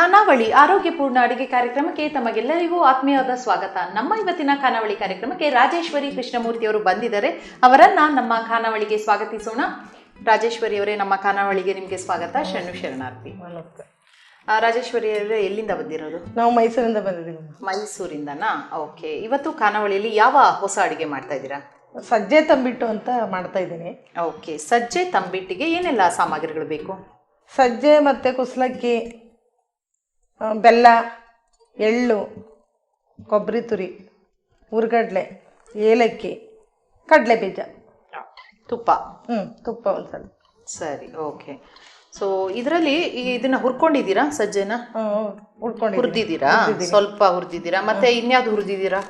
ಖಾನಾವಳಿ ಆರೋಗ್ಯಪೂರ್ಣ ಅಡುಗೆ ಕಾರ್ಯಕ್ರಮಕ್ಕೆ ತಮಗೆಲ್ಲರಿಗೂ ಆತ್ಮೀಯವಾದ ಸ್ವಾಗತ. ನಮ್ಮ ಇವತ್ತಿನ ಖಾನಾವಳಿ ಕಾರ್ಯಕ್ರಮಕ್ಕೆ ರಾಜೇಶ್ವರಿ ಕೃಷ್ಣಮೂರ್ತಿ ಅವರು ಬಂದಿದ್ದಾರೆ. ಅವರನ್ನ ನಮ್ಮ ಖಾನಾವಳಿಗೆ ಸ್ವಾಗತಿಸೋಣ. ರಾಜೇಶ್ವರಿ ಅವರೇ ನಮ್ಮ ಖಾನಾವಳಿಗೆ ನಿಮಗೆ ಸ್ವಾಗತ. ಶರಣು ಶರಣಾರ್ಥಿ. ರಾಜೇಶ್ವರಿ ಅವರೇ ಎಲ್ಲಿಂದ ಬಂದಿರೋದು? ನಾವು ಮೈಸೂರಿಂದ ಬಂದಿದ್ದೀವಿ. ಮೈಸೂರಿಂದನಾ? ಓಕೆ. ಇವತ್ತು ಖಾನಾವಳಿಯಲ್ಲಿ ಯಾವ ಹೊಸ ಅಡಿಗೆ ಮಾಡ್ತಾ ಇದ್ದೀರಾ? ಸಜ್ಜೆ ತಂಬಿಟ್ಟು ಅಂತ ಮಾಡ್ತಾ ಇದ್ದೀನಿ. ಓಕೆ. ಸಜ್ಜೆ ತಂಬಿಟ್ಟಿಗೆ ಏನೆಲ್ಲ ಸಾಮಗ್ರಿಗಳು ಬೇಕು? ಸಜ್ಜೆ ಮತ್ತು ಕುಸ್ಲಕ್ಕಿ ಬೆಲ್ಲ ಎಳ್ಳು ಕೊಬ್ಬರಿ ತುರಿ ಹುರ್ಗಡ್ಲೆ ಏಲಕ್ಕಿ ಕಡಲೆ ಬೀಜ ತುಪ್ಪ. ಹ್ಞೂ ತುಪ್ಪ ಒಂದು ಸ್ವಲ್ಪ ಸರಿ ಓಕೆ. ಸೊ ಇದರಲ್ಲಿ ಇದನ್ನ ಹುರ್ಕೊಂಡಿದ್ದೀರಾ ಸಜ್ಜೆನ? ಹುರ್ಕೊಂಡು ಹುರಿದಿದ್ದೀರಾ? ಸ್ವಲ್ಪ ಹುರಿದಿದ್ದೀರಾ? ಮತ್ತೆ ಇನ್ಯಾವ್ದು ಹುರಿದಿದ್ದೀರಾ?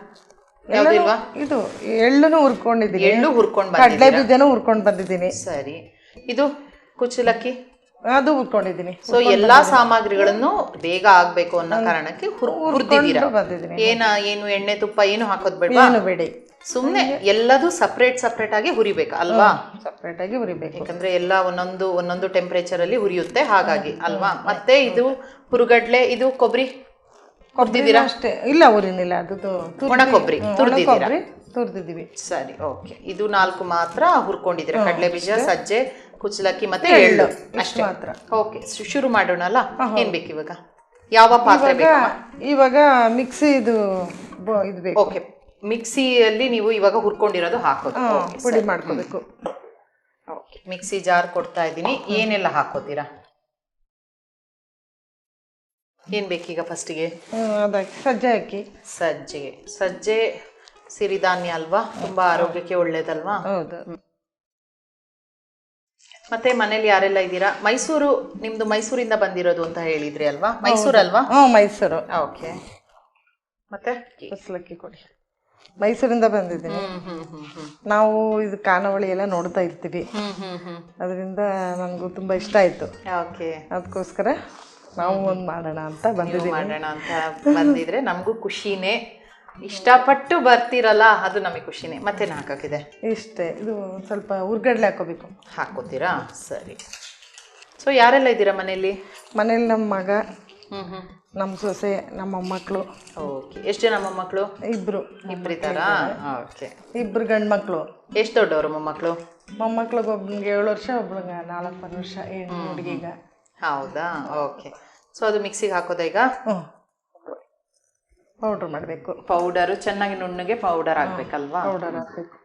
ಯಾವ್ದಿಲ್ವಾ? ಇದು ಎಳ್ಳುನು ಹುರ್ಕೊಂಡಿದ್ದೀನಿ ಎಳ್ಳು ಹುರ್ಕೊಂಡು ಕಡಲೆ ಬೀಜನೂ ಹುರ್ಕೊಂಡು ಬಂದಿದ್ದೀನಿ ಸರಿ. ಇದು ಕುಚ್ಚಲಕ್ಕಿ? ಅದು ಹುರ್ಕೊಂಡಿದ್ದೀನಿ ಸೊ ಎಲ್ಲಾ ಸಾಮಗ್ರಿಗಳನ್ನು ಬೇಗ ಆಗ್ಬೇಕು ಅನ್ನೋ ಕಾರಣಕ್ಕೆ ಹುರ್- ಹುರ್ದಿದ್ದೀರಾ? ಬಂದಿದ್ದೀನಿ. ಏನ ಏನು ಎಣ್ಣೆ ತುಪ್ಪ ಏನು ಹಾಕೋದ್ ಬೇಡ ಏನು ಬೇಡಿ. ಸುಮ್ನೆ ಎಲ್ಲದು ಸಪ್ರೇಟ್ ಸಪ್ರೇಟ್ ಆಗಿ ಹುರಿಬೇಕು ಅಲ್ವಾ? ಸಪ್ರೇಟ್ ಆಗಿ ಹುರಿಬೇಕು. ಯಾಕಂದ್ರೆ ಎಲ್ಲ ಒಂದೊಂದು ಒಂದೊಂದು ಟೆಂಪರೇಚರ್ ಅಲ್ಲಿ ಹುರಿಯುತ್ತೆ ಹಾಗಾಗಿ ಅಲ್ವಾ? ಮತ್ತೆ ಇದು ಹುರುಗಡ್ಲೆ ಇದು ಕೊಬ್ಬರಿ ಕೊಡ್ತಿದ್ದೀರಾ ಅಷ್ಟೇ. ಇಲ್ಲ ಊರಿನಿಲ್ಲ ಅದು ಒಣ ಕೊಬ್ಬರಿ ತುರ್ದಿದ್ದೀರಾ? ಕೊಬ್ಬರಿ ತುರ್ದಿದ್ದೀವಿ. ಸರಿ ಓಕೆ ಇದು ನಾಲ್ಕು ಮಾತ್ರ ಹುರ್ಕೊಂಡಿದ್ದೀರಾ? ಕಡಲೆ ಬೀಜ ಸಜ್ಜೆ ಕುಚ್ಚಲಕ್ಕಿ ಮತ್ತೆ ಎಳ್ಳು ಅಷ್ಟೇ. ಮಾತ್ರ. ಓಕೆ ಶುರು ಮಾಡೋಣಲ್ಲ? ಏನ್ ಬೇಕು ಇವಾಗ ಯಾವ ಪಾತ್ರೆ ಇವಾಗ ಬೇಕು ಇವಾಗ ಮಿಕ್ಸಿ ಇದು ಇದು ಬೇಕು. ಓಕೆ ಮಿಕ್ಸಿಯಲ್ಲಿ ನೀವು ಇವಾಗ ಹುರ್ಕೊಂಡಿರೋದು ಹಾಕೋದು. ಪುಡಿ ಮಾಡ್ಕೋಬೇಕು. ಓಕೆ ಮಿಕ್ಸಿ ಜಾರ್ ಕೊಡ್ತಾ ಇದ್ದೀನಿ. ಏನೆಲ್ಲ ಹಾಕೋತೀರಾ? ಏನ್ ಬೇಕೀಗ ಫಸ್ಟಿಗೆ ಸಜ್ಜೆ ಅಕ್ಕಿ. ಸಜ್ಜೆ. ಸಜ್ಜೆ ಸಿರಿಧಾನ್ಯ ಅಲ್ವಾ? ತುಂಬಾ ಆರೋಗ್ಯಕ್ಕೆ ಒಳ್ಳೇದಲ್ವಾ? ಹೌದು. ಮತ್ತೆ ಮನೇಲಿ ಯಾರೆಲ್ಲ ಇದ್ದೀರಾ? ಮೈಸೂರು ನಿಮ್ದು ಮೈಸೂರಿಂದ ಬಂದಿರೋದು ಅಂತ ಹೇಳಿದ್ರಿ ಅಲ್ವಾ? ಮೈಸೂರು ಅಲ್ವಾ? ಹ್ಞೂ ಮೈಸೂರು. ಓಕೆ. ಮತ್ತೆ? ಕುಸ್ಲಕ್ಕಿ ಕೊಡಿ. ಮೈಸೂರಿಂದ ಬಂದಿದ್ದೀನಿ. ನಾವು ಇದು ಕಾನವಳಿ ಎಲ್ಲ ನೋಡ್ತಾ ಇರ್ತೀವಿ. ಅದರಿಂದ ನನಗೂ ತುಂಬ ಇಷ್ಟ ಆಯಿತು. ಓಕೆ. ಅದಕ್ಕೋಸ್ಕರ ನಾವು ಒಂದು ಮಾಡೋಣ ಅಂತ ಬಂದಿದ್ದೀವಿ ಮಾಡೋಣ ಅಂತ ಬಂದಿದ್ರೆ ನಮಗೂ ಖುಷಿನೇ. ಇಷ್ಟಪಟ್ಟು ಬರ್ತೀರಲ್ಲ ಅದು ನಮಗೆ ಖುಷಿನೇ. ಮತ್ತೇನು ಹಾಕೋಕ್ಕಿದೆ ಇಷ್ಟೇ ಇದು ಸ್ವಲ್ಪ ಹುರ್ಗಡ್ಲೆ ಹಾಕೋಬೇಕು. ಹಾಕೋತೀರಾ? ಸರಿ. ಸೊ ಯಾರೆಲ್ಲ ಇದ್ದೀರಾ ಮನೆಯಲ್ಲಿ? ಮನೇಲಿ ನಮ್ಮ ಮಗ ಹ್ಮ್ ಹ್ಮ್. ನಮ್ಮ ಸೊಸೆ ನಮ್ಮ ಮೊಮ್ಮಕ್ಕಳು ಓಕೆ. ಎಷ್ಟು ಜನ ಮೊಮ್ಮಕ್ಕಳು ಇಬ್ಬರು ಇಬ್ಬರಿದ್ದಾರಾ ಓಕೆ. ಇಬ್ಬರು ಗಂಡು ಮಕ್ಕಳು ಎಷ್ಟು ದೊಡ್ಡವರು ಮೊಮ್ಮಕ್ಕಳು ಮೊಮ್ಮಕ್ಳಿಗೆ ಒಬ್ಬನಿಗೆ ಏಳು ವರ್ಷ ಒಬ್ಳಿಗೆ ನಾಲ್ಕು ವರ್ಷ ಏನು ಹುಡುಗಿಗ. ಹೌದಾ? ಓಕೆ. ಸೊ ಅದು ಮಿಕ್ಸಿಗೆ ಹಾಕೋದಾ ಈಗ? ಹ್ಞೂ ಪೌಡ್ರ್ ಮಾಡಬೇಕು. ಪೌಡರು ಚೆನ್ನಾಗಿ ನುಣ್ಣಗೆ ಪೌಡರ್ ಹಾಕ್ಬೇಕಲ್ವಾ? ಪೌಡರ್ ಹಾಕಬೇಕು.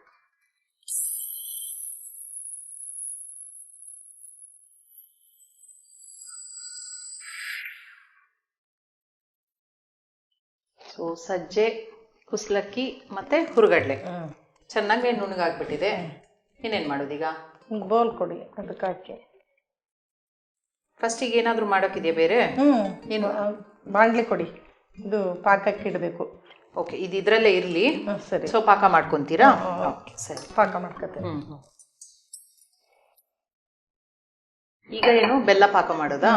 ಸೊ ಸಜ್ಜೆ ಕುಸ್ಲಕ್ಕಿ ಮತ್ತೆ ಹುರುಗಡ್ಲೆ. ಚೆನ್ನಾಗಿ ನುಣ್ಣಗಾಗ್ಬಿಟ್ಟಿದೆ. ಇನ್ನೇನು ಮಾಡೋದೀಗ? ಬೌಲ್ ಕೊಡಿ ಅದಕ್ಕೆ ಹಾಕಿ. ಫಸ್ಟಿಗೆ ಏನಾದರೂ ಮಾಡೋಕ್ಕಿದೆಯಾ ಬೇರೆ? ಏನು? ಬಾಣಲೆ ಕೊಡಿ. ಇದು ಪಾಕಕ್ಕೆ ಇಡಬೇಕು. ಓಕೆ ಇದು ಇದರಲ್ಲೇ ಇರಲಿ. ಸರಿ. ಸೊ ಪಾಕ ಮಾಡ್ಕೊತೀರಾ? ಸರಿ. ಪಾಕ ಹ್ಮ್. ಈಗ ಏನು? ಬೆಲ್ಲ ಪಾಕ ಮಾಡೋದಾ?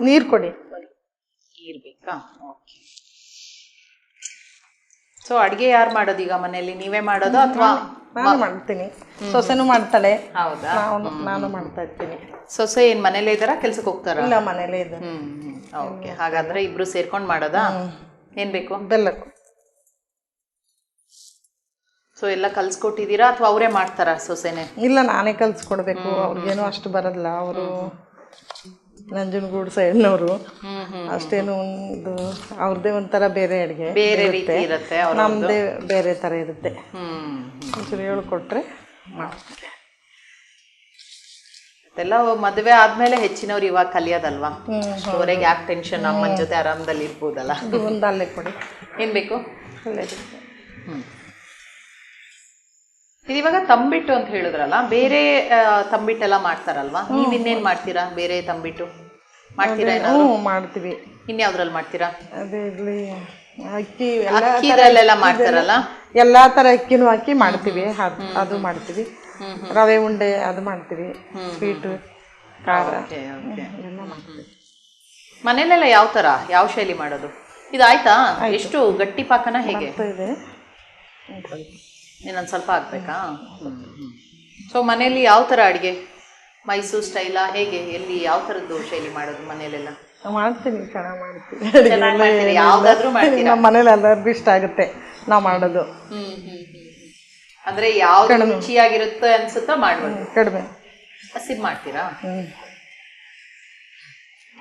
ನೀರು ಕೊಡಿ. ನೀರ್ ಬೇಕಾ? ಓಕೆ ಸೊ ಅಡಿಗೆ ಯಾರು ಮಾಡೋದು ಈಗ ಮನೆಯಲ್ಲಿ? ನೀವೇ ಮಾಡೋದು ಅಥವಾ ನಾನು ಮಾಡ್ತೀನಿ. ಸೊಸೆನು ಮಾಡ್ತಾಳೆ. ಹೌದಾ? ನಾನು ನಾನು ಮಾಡ್ತಾ ಇರ್ತೀನಿ. ಸೊಸೆ ಏನು ಮನೇಲೇ ಇದ್ದಾರಾ ಕೆಲ್ಸಕ್ಕೆ ಹೋಗ್ತಾರಾ? ಇಲ್ಲ ಮನೇಲೇ ಇದೆ ಓಕೆ. ಹಾಗಾದ್ರೆ ಇಬ್ರು ಸೇರ್ಕೊಂಡು ಮಾಡೋದಾ? ಏನ್ ಬೇಕು? ಬೆಲ್ಲ ಸೊ ಎಲ್ಲ ಕಲ್ಸ್ಕೊಟ್ಟಿದ್ದೀರಾ ಅಥವಾ ಅವರೇ ಮಾಡ್ತಾರಾ ಸೊಸೆನೆ? ಇಲ್ಲ ನಾನೇ ಕಲ್ಸ್ಕೊಡ್ಬೇಕು. ಅವ್ರಿಗೇನು ಅಷ್ಟು ಬರಲ್ಲ. ಅವರು ನಂಜನಗೂಡು ಸೈಡ್ನವರು. ಅಷ್ಟೇನು ಒಂದು ಅವ್ರದ್ದೇ ಒಂಥರ ಬೇರೆ ಅಡುಗೆ ಬೇರೆ ರೀತಿ ಇರುತ್ತೆ. ನಮ್ಮದೇ ಬೇರೆ ಥರ ಇರುತ್ತೆ. ಒಂಚೂರು ಹೇಳ್ಕೊಟ್ರೆ ಮಾಡ್ತಾರೆ ಎಲ್ಲ ಮದುವೆ ಆದ್ಮೇಲೆ ಹೆಚ್ಚಿನವ್ರು ಇವಾಗ ಕಲಿಯೋದಲ್ವಾ? ಅವರೆಗೆ ಯಾಕೆ ಟೆನ್ಷನ್ ಅಮ್ಮನ ಜೊತೆ ಆರಾಮದಲ್ಲಿ ಇರ್ಬೋದಲ್ಲ? ಒಂದು ಅಲ್ಲೇ ಕೊಡಿ. ಏನು ಬೇಕು? ಅಲ್ಲೇ ಹ್ಞೂ ಇವಾಗ ತಂಬಿಟ್ಟು ಅಂತ ಹೇಳಿದ್ರಲ್ಲ ಬೇರೆ ತಂಬಿಟ್ಟೆಲ್ಲ ಮಾಡ್ತಾರಲ್ವಾ? ನೀವ್ ಇನ್ನೇನ್ ಮಾಡ್ತೀರಾ? ಬೇರೆ ತಂಬಿಟ್ಟು? ಮಾಡ್ತೀರಾ ಏನಾದ್ರು? ಹ್ಞೂ ಮಾಡ್ತೀವಿ. ಇನ್ಯಾವ್ದ್ರಲ್ಲಿ ಮಾಡ್ತೀರಾ? ಅದೇ ಇರಲಿ. ಅಕ್ಕಿ ಎಲ್ಲ ಅಕ್ಕಿದಲ್ಲೆಲ್ಲ ಮಾಡ್ತಾರಲ್ಲ? ಎಲ್ಲ ಥರ ಅಕ್ಕಿನೂ ಹಾಕಿ ಮಾಡ್ತೀವಿ. ಅದ್- ಅದು ಮಾಡ್ತೀವಿ. ರವೆ ಉಂಡೆ ಅದು ಮಾಡ್ತೀವಿ. ಸ್ವೀಟು ಖಾರ. ಎಲ್ಲ ಮಾಡ್ತೀವಿ. ಮನೇಲೆಲ್ಲ ಯಾವ ತರ? ಯಾವ ಶೈಲಿ ಮಾಡೋದು? ಇದಾಯ್ತಾ? ಎಷ್ಟು ಗಟ್ಟಿ ಪಾಕನ ಹೇಗೆ? ಇದೆ. ಇನ್ನೊಂದು ಸ್ವಲ್ಪ ಹಾಕ್ಬೇಕಾ ಸೊ ಮನೆಯಲ್ಲಿ ಯಾವ ಥರ ಅಡುಗೆ? ಮೈಸೂರು ಸ್ಟೈಲಾ ಹೇಗೆ? ಎಲ್ಲಿ ಯಾವ ಥರದ್ದು ಶೈಲಿ ಮಾಡೋದು ಮನೆಯಲ್ಲೆಲ್ಲ? ಮಾಡ್ತೀನಿ ಚೆನ್ನಾಗಿ ಮಾಡ್ತೀನಿ. ಯಾವ್ದಾದ್ರು ಮಾಡ್ತೀರಾ? ನಮ್ಮ ಮನೇಲಿ ಎಲ್ಲರಿಗೂ ಇಷ್ಟ ಆಗುತ್ತೆ ನಾವು ಮಾಡೋದು. ಅಂದ್ರೆ ಯಾವ ರುಚಿಯಾಗಿರುತ್ತೆ ಅನ್ಸುತ್ತೋ ಮಾಡ್ಬೋದು. ಕಡಿಮೆ. ಹಸಿದ್ ಮಾಡ್ತೀರಾ?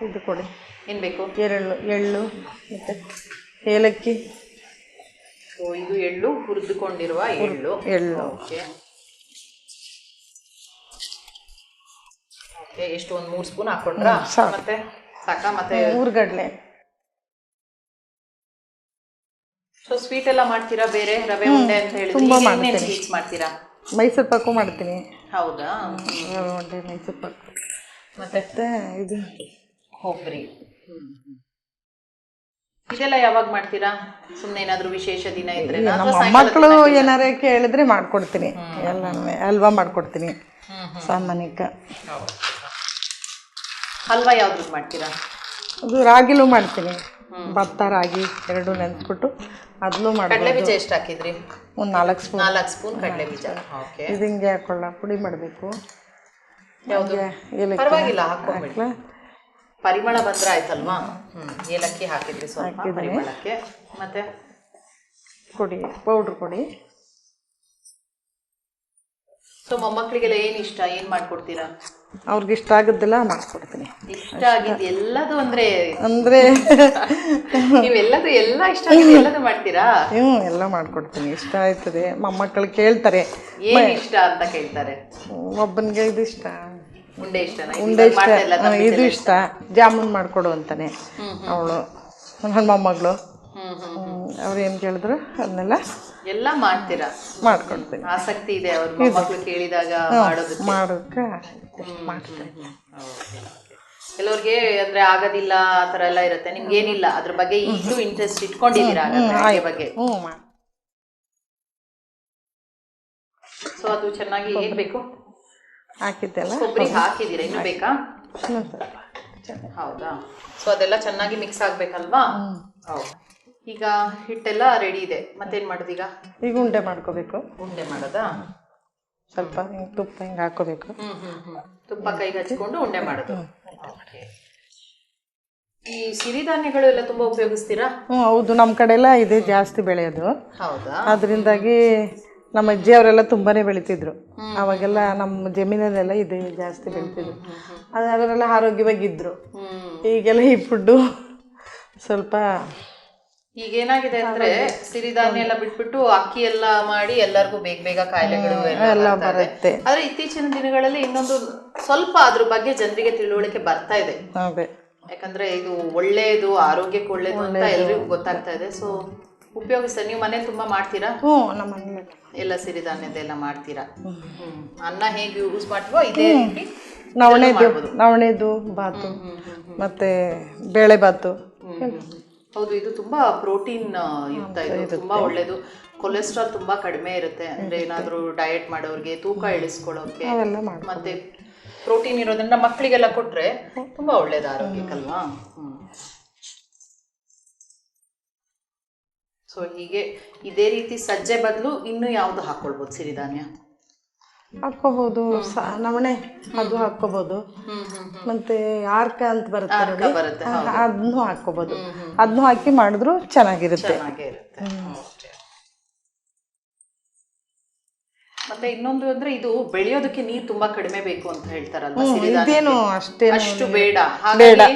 ಇದು ಕೊಡಿ. ಏನ್ ಬೇಕು? ಎಳ್ಳು ಎಳ್ಳು ಮತ್ತು ಏಲಕ್ಕಿ. ಸೊ ಇದು ಎಳ್ಳು ಹುರಿದುಕೊಂಡಿರುವ ಎಳ್ಳು. ಎಳ್ಳು. ಓಕೆ ಓಕೆ ಎಷ್ಟು ಒಂದು ಮೂರ್ ಸ್ಪೂನ್ ಹಾಕೊಂಡ್ರಾ? ಸಾಕು. ಮತ್ತೆ ಸಾಕಾ ಮತ್ತೆ ಊರ್ಗಡ್ಲೆ ಸೊ ಸ್ವೀಟ್ ಎಲ್ಲ ಮಾಡ್ತೀರಾ ಬೇರೆ? ರವೆ ಉಂಡೆ ಅಂತ ಹೇಳಿ ತುಂಬಾ ಮಾಡ್ತೀನಿ. ಸ್ವೀಟ್ಸ್ ಮಾಡ್ತೀರಾ? ಮೈಸೂರು ಪಾಕು ಮಾಡ್ತೀನಿ. ಹೌದಾ? ರವೆ ಉಂಡೆ ಮೈಸೂರು ಪಾಕು. ಮತ್ತೆ? ಮತ್ತು ಇದು ಕೊಬ್ಬರಿ. ಇದೆಲ್ಲ ಯಾವಾಗ ಮಾಡ್ತೀರಾ? ಸುಮ್ಮನೆ ಏನಾದರೂ ವಿಶೇಷ ದಿನ ಇದ್ರೆ? ನಮ್ಮ ಮಕ್ಕಳು ಏನಾರೇ ಕೇಳಿದ್ರೆ ಮಾಡ್ಕೊಡ್ತೀನಿ. ಎಲ್ಲ ಹಲ್ವಾ ಮಾಡ್ಕೊಡ್ತೀನಿ. ಸಾಮಾನ್ಯಕ್ಕ. ಹಲ್ವಾ ಯಾವ್ದು ಮಾಡ್ತೀರಾ? ಅದು ರಾಗಿಲೂ ಮಾಡ್ತೀನಿ. ಭತ್ತ ರಾಗಿ ಎರಡು ನೆನೆಸ್ಬಿಟ್ಟು ಅದನ್ನು ಕಡಲೆ ಬೀಜ ಎಷ್ಟು ಹಾಕಿದ್ರಿ? ಒಂದು ನಾಲ್ಕು ಸ್ಪೂನ್. ನಾಲ್ಕು ಸ್ಪೂನ್ ಕಡಲೆ ಬೀಜ. ಇದು ಹಿಂಗೆ ಹಾಕೊಳ್ಳ ಪುಡಿ ಮಾಡಬೇಕು. ಪರವಾಗಿಲ್ಲ ಹಾಕ್ಲಾ? ಪರಿಮಳ ಬಂದ್ರೆ ಆಯ್ತಲ್ವಾ? ಹ್ಮ್ ಏಲಕ್ಕಿ ಹಾಕಿದ್ರಿ ಸ್ವಲ್ಪ ಪರಿಮಳಕ್ಕೆ. ಮತ್ತೆ? ಕೊಡಿ ಪೌಡ್ರ್ ಕೊಡಿ. ಸೊ ಮೊಮ್ಮಕ್ಕಳಿಗೆಲ್ಲ ಏನ್ ಇಷ್ಟ? ಏನ್ ಮಾಡ್ಕೊಡ್ತೀರಾ? ಅವ್ರಿಗೆ ಇಷ್ಟ ಆಗೋದೆಲ್ಲ ಮಾಡ್ಕೊಡ್ತೀನಿ. ಇಷ್ಟ ಆಗಿದ್ ಎಲ್ಲದು ಅಂದ್ರೆ ಅಂದ್ರೆ? ನೀವೆಲ್ಲದು ಎಲ್ಲ ಇಷ್ಟ ಆಗಿದ್ ಎಲ್ಲದು ಮಾಡ್ತೀರಾ? ಹ್ಞೂ ಎಲ್ಲ ಮಾಡ್ಕೊಡ್ತೀನಿ. ಇಷ್ಟ ಆಯ್ತದೆ. ಮೊಮ್ಮಕ್ಕಳು ಕೇಳ್ತಾರೆ. ಏನ್ ಇಷ್ಟ ಅಂತ ಕೇಳ್ತಾರೆ? ಒಬ್ಬನಿಗೆ ಇದು ಇಷ್ಟ. ಉಂಡೆ ಇಷ್ಟ. ಇದು ಇಷ್ಟ. ಜಾಮೂನ್ ಮಾಡ್ಕೊಡು ಅಂತಾನೆ ಅವಳು. ನನ್ನ ಮೊಮ್ಮಗಳು. ಅವ್ರು ಏನು ಕೇಳಿದ್ರು? ಅದನ್ನೆಲ್ಲ ಎಲ್ಲ ಮಾಡ್ತೀರಾ? ಮಾಡ್ಕೊಡ್ತೀನಿ. ಆಸಕ್ತಿ ಇದೆ ಅವ್ರ ಮಕ್ಕಳು ಕೇಳಿದಾಗ ಮಾಡೋದಕ್ಕೆ? ಮಾಡೋಕೆ ಮಾಡ್ತೀನಿ. ಕೆಲವ್ರಿಗೆ ಅಂದ್ರೆ ಆಗೋದಿಲ್ಲ ಆ ತರ ಎಲ್ಲ ಇರುತ್ತೆ. ನಿಮ್ಗೆ ಏನಿಲ್ಲ ಅದ್ರ ಬಗ್ಗೆ ಇಷ್ಟು ಇಂಟ್ರೆಸ್ಟ್ ಇಟ್ಕೊಂಡಿದ್ದೀರಾ ಬಗ್ಗೆ? ಸೊ ಅದು ಚೆನ್ನಾಗಿ ಏನ್ ಬೇಕು ಹಾಕಿದ್ದೆಲ್ಲ? ಕೊಬ್ಬರಿ ಹಾಕಿದ್ದೀರಾ? ಇನ್ನು ಬೇಕಾ? ಇನ್ನೊಂದ್ ಸ್ವಲ್ಪ. ಚೆನ್ನಾಗಿ. ಹೌದಾ? ಸೊ ಅದೆಲ್ಲ ಚೆನ್ನಾಗಿ ಮಿಕ್ಸ್ ಆಗ್ಬೇಕಲ್ವಾ? ಹೌದು. ಈಗ ಹಿಟ್ಟೆಲ್ಲ ರೆಡಿ ಇದೆ. ಮತ್ತೇನ್ ಮಾಡೋದು ಈಗ ಈಗ ಉಂಡೆ ಮಾಡ್ಕೋಬೇಕು. ಉಂಡೆ ಮಾಡೋದಾ? ಸ್ವಲ್ಪ ಹಿಂಗೆ ತುಪ್ಪ ಹಿಂಗೆ ಹಾಕೋಬೇಕು ಹ್ಮ್ ಹ್ಮ್ ಹ್ಮ್. ತುಪ್ಪ ಕೈಗೆ ಹಚ್ಕೊಂಡು ಉಂಡೆ ಮಾಡೋದು. Okay. ಈ ಸಿರಿಧಾನ್ಯಗಳು ಎಲ್ಲ ತುಂಬಾ ಉಪಯೋಗಿಸ್ತೀರಾ? ಹ್ಞೂ ಹೌದು. ನಮ್ಮ ಕಡೆ ಎಲ್ಲ ಇದೆ ಜಾಸ್ತಿ ಬೆಳೆಯೋದು. ಹೌದಾ? ಅದರಿಂದಾಗಿ ನಮ್ಮ ಅಜ್ಜಿ ಅವರೆಲ್ಲ ತುಂಬಾನೇ ಬೆಳಿತಿದ್ರು. ಅವಾಗೆಲ್ಲ ನಮ್ಮ ಜಮೀನಲ್ಲೆಲ್ಲ ಇದೆ ಜಾಸ್ತಿ ಬೆಳಿತಿದ್ರು. ಅದರೆಲ್ಲ ಆರೋಗ್ಯವಾಗಿ ಆರೋಗ್ಯವಾಗಿದ್ರು. ಈಗೆಲ್ಲ ಈ ಫುಡ್ಡು ಸ್ವಲ್ಪ ಈಗ ಏನಾಗಿದೆ ಅಂದ್ರೆ ಸಿರಿಧಾನ್ಯ ಎಲ್ಲ ಬಿಟ್ಬಿಟ್ಟು ಅಕ್ಕಿ ಎಲ್ಲ ಮಾಡಿ ಎಲ್ಲರಿಗೂ ಬೇಗ ಬೇಗ ಕಾಯಿಲೆಗಳು ಎಲ್ಲ ಬರುತ್ತೆ. ಆದ್ರೆ ಇತ್ತೀಚಿನ ದಿನಗಳಲ್ಲಿ ಇನ್ನೊಂದು ಸ್ವಲ್ಪ ಅದ್ರ ಬಗ್ಗೆ ಜನರಿಗೆ ತಿಳುವಳಿಕೆ ಬರ್ತಾ ಇದೆ. ಯಾಕಂದ್ರೆ ಇದು ಒಳ್ಳೆಯದು ಆರೋಗ್ಯಕ್ಕೆ ಒಳ್ಳೇದು ಅಂತ ಎಲ್ರಿಗೂ ಗೊತ್ತಾಗ್ತಾ ಇದೆ. ಸೊ ಉಪಯೋಗಿಸ್ತಾರೆ ನೀವು ಮನೇಲಿ ತುಂಬಾ ಮಾಡ್ತೀರಾ? ಹ್ಞೂ ನಮ್ಮ ಮನೇಲಿ ಎಲ್ಲ ಸಿರಿಧಾನ್ಯದೆಲ್ಲ ಮಾಡ್ತೀರಾ? ಹ್ಮ್. ಅನ್ನ ಹೇಗೆ ಯೂಸ್ ಮಾಡ್ತೀವೋ ಇದೇ ರೀತಿ ನವಣೆದು ನವಣೆದು ಬಾತು ಮತ್ತೆ ಬೇಳೆ ಬಾತು ಹೌದು ಇದು ತುಂಬಾ ಪ್ರೋಟೀನ್ ಯುಕ್ತ. ಇದು ತುಂಬಾ ಒಳ್ಳೇದು. ಕೊಲೆಸ್ಟ್ರಾಲ್ ತುಂಬಾ ಕಡಿಮೆ ಇರುತ್ತೆ. ಅಂದ್ರೆ ಏನಾದ್ರೂ ಡಯಟ್ ಮಾಡೋರಿಗೆ ತೂಕ ಇಳಿಸ್ಕೊಳ್ಳೋಕೆ. ಅವೆಲ್ಲ ಮಾಡಿ ಮತ್ತೆ ಪ್ರೋಟೀನ್ ಇರೋದ್ರಿಂದ ಮಕ್ಕಳಿಗೆಲ್ಲ ಕೊಟ್ರೆ ತುಂಬಾ ಒಳ್ಳೇದು ಆರೋಗ್ಯಕ್ಕಲ್ವಾ? ಹ್ಮ್. ಸೊ ಹೀಗೆ ಇದೇ ರೀತಿ ಸಜ್ಜೆ ಬದಲು ಇನ್ನು ಯಾವುದು ಹಾಕೊಳ್ಬೋದು ಸಿರಿಧಾನ್ಯ ಹಾಕೋಬಹುದು ನವಣೆ ಅದು ಹಾಕೋಬಹುದು ಮತ್ತೆ ಆರ್ಕ ಅಂತ ಬರುತ್ತೆ ಅದನ್ನು ಹಾಕೋಬಹುದು ಅದನ್ನು ಹಾಕಿ ಮಾಡಿದ್ರು ಚೆನ್ನಾಗಿರುತ್ತೆ. ಮತ್ತೆ ಇನ್ನೊಂದು ಅಂದ್ರೆ ಇದು ಬೆಳೆಯೋದಕ್ಕೆ ನೀರ್ ತುಂಬಾ ಕಡಿಮೆ ಬೇಕು ಅಂತ ಹೇಳ್ತಾರಲ್ವಾ ಇದೇನು ಅಷ್ಟೇ ಅಷ್ಟು ಬೇಡ. ಹಾಗಾಗಿ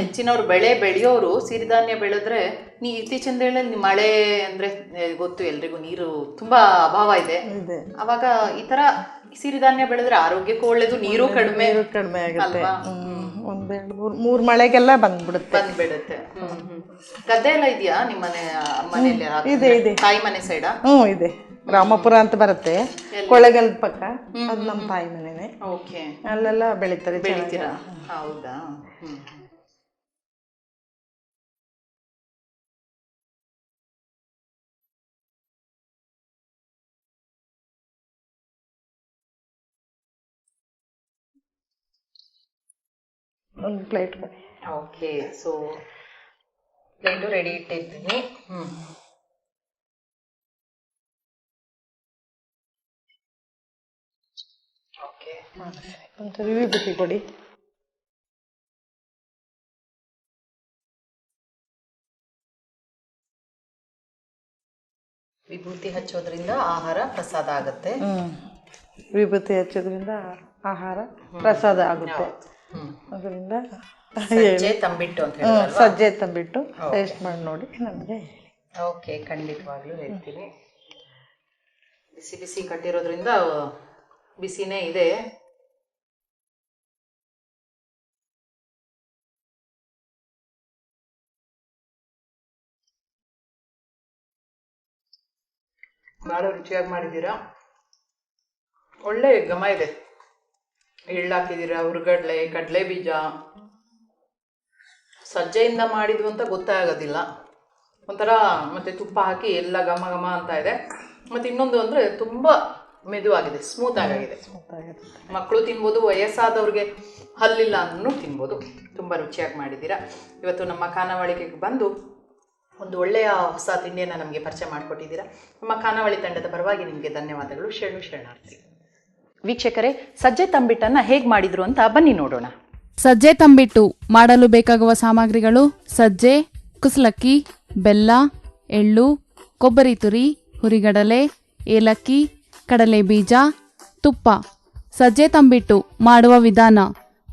ಹೆಚ್ಚಿನವ್ರು ಬೆಳೆ ಬೆಳೆಯೋರು ಸಿರಿಧಾನ್ಯ ಬೆಳೆದ್ರೆ ನೀ ಇತ್ತೀಚಿನ ಹೇಳಿ ಮಳೆ ಅಂದ್ರೆ ಗೊತ್ತು ಎಲ್ರಿಗೂ ನೀರು ತುಂಬಾ ಅಭಾವ ಇದೆ. ಅವಾಗ ಈ ತರ ಸಿರಿಧಾನ್ಯ ಬೆಳೆದ್ರೆ ಆರೋಗ್ಯಕ್ಕೂ ಒಳ್ಳೇದು ನೀರು ಕಡಿಮೆ ಕಡಿಮೆ ಆಗುತ್ತೆ. ಮೂರ್ ಒಂದೆರಡು ಮೂರು ಮೂರು ಮಳೆಗೆಲ್ಲ ಬಂದ್ಬಿಡುತ್ತೆ. ಬಂದ್ಬಿಡುತ್ತೆ. ಗದ್ದೆ ಎಲ್ಲ ಇದೆಯಾ ನಿಮ್ಮ ಮನೆ ಮನೆಯಲ್ಲಿ ಇದೆ, ಇದೆ. ತಾಯಿ ಮನೆ ಸೈಡಾ ಹ್ಞೂ ಇದೆ. ರಾಮಪುರ ಅಂತ ಬರುತ್ತೆ. ಕೊಳಗಲ್ ಪಕ್ಕ. ಅದು ನಮ್ಮ ತಾಯಿ ಮನೆನೇ ಓಕೆ. ಅಲ್ಲೆಲ್ಲ ಬೆಳಿತಾರೆ. ಬೆಳಿತೀರಾ? ಹೌದಾ? ಒಂದು plate okay so plate ready ಇಟ್ಟಿದ್ದೀನಿ. ಹ್ಮ್. ಒಂದು ರಿವ್ಯೂ ಕೊಡಿ. ವಿಭೂತಿ ಹಚ್ಚೋದ್ರಿಂದ ಆಹಾರ ಪ್ರಸಾದ ಆಗುತ್ತೆ. ವಿಭೂತಿ ಹಚ್ಚೋದ್ರಿಂದ ಆಹಾರ ಪ್ರಸಾದ ಆಗುತ್ತೆ. ಅದರಿಂದ ಸಜ್ಜೆ ತಂಬಿಟ್ಟು ಅಂತ ಸಜ್ಜೆ ತಂಬಿಟ್ಟು ಟೇಸ್ಟ್ ಮಾಡಿ ನೋಡಿ ನಮಗೆ ಓಕೆ ಖಂಡಿತವಾಗ್ಲೂ ಹೇಳ್ತೀನಿ. ಬಿಸಿ ಬಿಸಿ ಕಟ್ಟಿರೋದ್ರಿಂದ ಬಿಸಿನೇ ಇದೆ. ಭಾಳ ರುಚಿಯಾಗಿ ಮಾಡಿದ್ದೀರಾ ಒಳ್ಳೆ ಘಮ ಇದೆ. ಎಳ್ಳು ಹಾಕಿದ್ದೀರಾ ಹುರ್ಗಡ್ಲೆ ಕಡಲೆ ಬೀಜ ಸಜ್ಜೆಯಿಂದ ಮಾಡಿದ್ವು ಅಂತ ಗೊತ್ತಾಗೋದಿಲ್ಲ ಒಂಥರ ಮತ್ತೆ ತುಪ್ಪ ಹಾಕಿ ಎಲ್ಲ ಘಮ ಘಮ ಅಂತ ಇದೆ. ಮತ್ತೆ ಇನ್ನೊಂದು ಅಂದರೆ ತುಂಬ ಮೆದುವಾಗಿದೆ ಸ್ಮೂತ್ ಆಗಿದೆ. ಮಕ್ಕಳು ತಿನ್ಬೋದು ವಯಸ್ಸಾದವ್ರಿಗೆ ಹಲ್ಲಿಲ್ಲ ಅಂದ್ರೂ ತಿನ್ಬೋದು. ತುಂಬ ರುಚಿಯಾಗಿ ಮಾಡಿದ್ದೀರಾ. ಇವತ್ತು ನಮ್ಮ ಖಾನಾವಳಿಗೆ ಬಂದು ಒಂದು ಒಳ್ಳೆಯ ಹೊಸ ತಿಂಡಿಯನ್ನು ನಮಗೆ ಪರಿಚಯ ಮಾಡಿಕೊಟ್ಟಿದ್ದೀರಾ. ನಮ್ಮ ಖಾನಾವಳಿ ತಂಡದ ಪರವಾಗಿ ನಿಮಗೆ ಧನ್ಯವಾದಗಳು. ಶರಣು ಶರಣಾರ್ಥಿ. ವೀಕ್ಷಕರೇ ಸಜ್ಜೆ ತಂಬಿಟ್ಟನ್ನು ಹೇಗೆ ಮಾಡಿದ್ರು ಅಂತ ಬನ್ನಿ ನೋಡೋಣ. ಸಜ್ಜೆ ತಂಬಿಟ್ಟು ಮಾಡಲು ಬೇಕಾಗುವ ಸಾಮಗ್ರಿಗಳು ಸಜ್ಜೆ ಕುಸಲಕ್ಕಿ ಬೆಲ್ಲ ಎಳ್ಳು ಕೊಬ್ಬರಿ ತುರಿ ಹುರಿಗಡಲೆ ಏಲಕ್ಕಿ ಕಡಲೆ ಬೀಜ, ತುಪ್ಪ. ಸಜ್ಜೆ ತಂಬಿಟ್ಟು ಮಾಡುವ ವಿಧಾನ.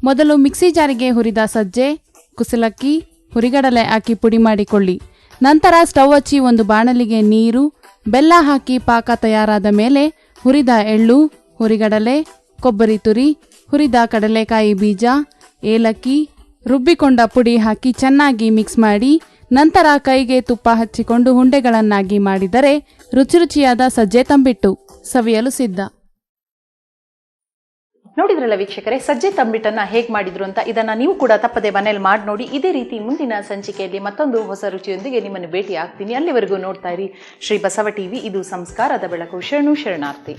ಮೊದಲು ಮಿಕ್ಸಿ ಜಾರಿಗೆ ಹುರಿದ ಸಜ್ಜೆ, ಕುಸಲಕ್ಕಿ, ಹುರಿಗಡಲೆ ಹಾಕಿ ಪುಡಿ ಮಾಡಿಕೊಳ್ಳಿ. ನಂತರ ಸ್ಟವ್ ಹಚ್ಚಿ ಒಂದು ಬಾಣಲಿಗೆ ನೀರು, ಬೆಲ್ಲ ಹಾಕಿ ಪಾಕ ತಯಾರಾದ ಮೇಲೆ ಹುರಿದ ಎಳ್ಳು, ಹುರಿಗಡಲೆ, ಕೊಬ್ಬರಿ ತುರಿ, ಹುರಿದ ಕಡಲೆಕಾಯಿ ಬೀಜ, ಏಲಕ್ಕಿ, ರುಬ್ಬಿಕೊಂಡ ಪುಡಿ ಹಾಕಿ ಚೆನ್ನಾಗಿ ಮಿಕ್ಸ್ ಮಾಡಿ ನಂತರ ಕೈಗೆ ತುಪ್ಪ ಹಚ್ಚಿಕೊಂಡು ಹುಂಡೆಗಳನ್ನಾಗಿ ಮಾಡಿದರೆ ರುಚಿ ರುಚಿಯಾದ ಸಜ್ಜೆ ತಂಬಿಟ್ಟು ಸವಿಯಲು ಸಿದ್ಧ. ನೋಡಿದ್ರಲ್ಲ ವೀಕ್ಷಕರೇ, ಸಜ್ಜೆ ತಂಬಿಟ್ಟನ್ನ ಹೇಗೆ ಮಾಡಿದ್ರು ಅಂತ ಇದನ್ನ ನೀವು ಕೂಡ ತಪ್ಪದೆ ಮನೇಲಿ ಮಾಡಿ ನೋಡಿ. ಇದೇ ರೀತಿ ಮುಂದಿನ ಸಂಚಿಕೆಯಲ್ಲಿ ಮತ್ತೊಂದು ಹೊಸ ರುಚಿಯೊಂದಿಗೆ ನಿಮ್ಮನ್ನು ಭೇಟಿ ಆಗ್ತೀನಿ ಅಲ್ಲಿವರೆಗೂ ನೋಡ್ತಾ ಇರಿ ಶ್ರೀ ಬಸವ ಟಿವಿ, ಇದು ಸಂಸ್ಕಾರದ ಬೆಳಕು. ಶರಣು ಶರಣಾರ್ಥಿ.